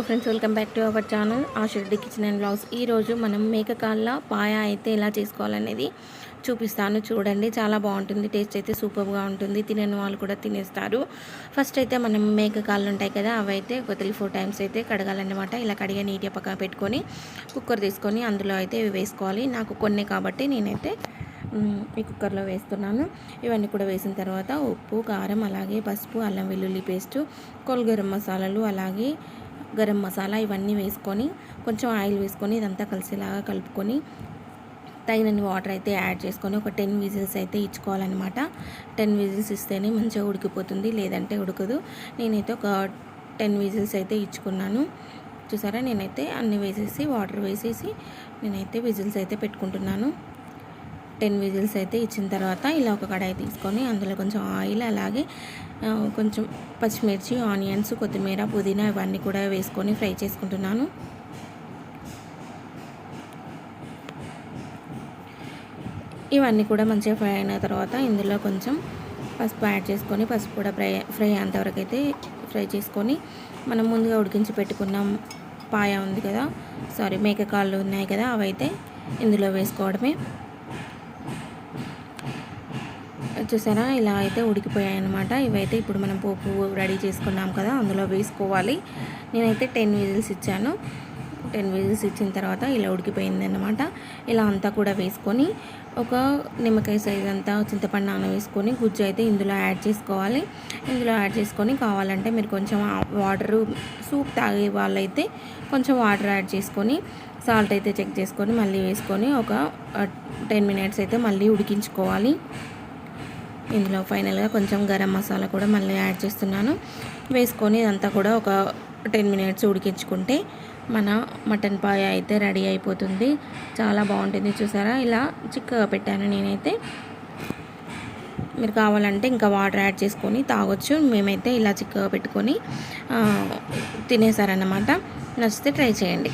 Hello friends welcome back to our channel ఆషర్డి kitchen and blogs. ఈరోజు మనం మేకకాళ్ళ పాయ అయితే ఎలా చేసుకోవాలనేది చూపిస్తాను. చూడండి చాలా బాగుంటుంది టేస్ట్ అయితే సూపర్గా ఉంటుంది తినని వాళ్ళు కూడా తినేస్తారు. ఫస్ట్ అయితే మనం మేక కాళ్ళు ఉంటాయి కదా అవి అయితే ఒక త్రీ ఫోర్ టైమ్స్ అయితే కడగాలన్నమాట. ఇలా కడిగా నీట్గా పక్కన పెట్టుకొని కుక్కర్ తీసుకొని అందులో అయితే ఇవి వేసుకోవాలి. నాకు కొన్ని కాబట్టి నేనైతే ఈ కుక్కర్లో వేస్తున్నాను. ఇవన్నీ కూడా వేసిన తర్వాత ఉప్పు కారం అలాగే పసుపు అల్లం వెల్లుల్లి పేస్టు కొల్గరం మసాలాలు అలాగే గరం మసాలా ఇవన్నీ వేసుకొని కొంచెం ఆయిల్ వేసుకొని ఇదంతా కలిసేలాగా కలుపుకొని తగినన్ని వాటర్ అయితే యాడ్ చేసుకొని ఒక టెన్ విజిల్స్ అయితే ఇచ్చుకోవాలన్నమాట. టెన్ విజిల్స్ ఇస్తేనే మంచిగా ఉడికిపోతుంది లేదంటే ఉడకదు. నేనైతే ఒక టెన్ విజిల్స్ అయితే ఇచ్చుకున్నాను. చూసారా? నేనైతే అన్ని వేసేసి వాటర్ వేసేసి నేనైతే విజిల్స్ అయితే పెట్టుకుంటున్నాను. టెన్ విజిల్స్ అయితే ఇచ్చిన తర్వాత ఇలా ఒక కడాయి తీసుకొని అందులో కొంచెం ఆయిల్ అలాగే కొంచెం పచ్చిమిర్చి ఆనియన్స్ కొత్తిమీర పుదీనా ఇవన్నీ కూడా వేసుకొని ఫ్రై చేసుకుంటున్నాను. ఇవన్నీ కూడా మంచిగా ఫ్రై అయిన తర్వాత ఇందులో కొంచెం పసుపు యాడ్ చేసుకొని పసుపు కూడా ఫ్రై ఫ్రై అయ్యేంతవరకు అయితే ఫ్రై చేసుకొని మనం ముందుగా ఉడికించి పెట్టుకున్న పాయ ఉంది కదా సారీ మేకకాళ్ళు ఉన్నాయి కదా అవైతే ఇందులో వేసుకోవడమే. చూసారా? ఇలా అయితే ఉడికిపోయాయి అనమాట ఇవైతే ఇప్పుడు మనం పోపు రెడీ చేసుకున్నాం కదా అందులో వేసుకోవాలి. నేనైతే టెన్ విజిల్స్ ఇచ్చాను. టెన్ విజిల్స్ ఇచ్చిన తర్వాత ఇలా ఉడికిపోయింది అనమాట ఇలా అంతా కూడా వేసుకొని ఒక నిమ్మకాయ సైజ్ అంతా చింతపండు నాన వేసుకొని గుజ్జు అయితే ఇందులో యాడ్ చేసుకోవాలి. ఇందులో యాడ్ చేసుకొని కావాలంటే మీరు కొంచెం వాటర్ సూప్ తాగే వాళ్ళైతే కొంచెం వాటర్ యాడ్ చేసుకొని సాల్ట్ అయితే చెక్ చేసుకొని మళ్ళీ వేసుకొని ఒక టెన్ మినిట్స్ అయితే మళ్ళీ ఉడికించుకోవాలి. ఇందులో ఫైనల్గా కొంచెం గరం మసాలా కూడా మళ్ళీ యాడ్ చేస్తున్నాను. వేసుకొని ఇదంతా కూడా ఒక టెన్ మినిట్స్ ఉడికించుకుంటే మన మటన్ పాయ అయితే రెడీ అయిపోతుంది. చాలా బాగుంటుంది చూసారా? ఇలా చిక్కగా పెట్టాను నేనైతే. మీరు కావాలంటే ఇంకా వాటర్ యాడ్ చేసుకొని తాగొచ్చు. మేమైతే ఇలా చిక్కగా పెట్టుకొని తినేసారన్నమాట. నచ్చితే ట్రై చేయండి.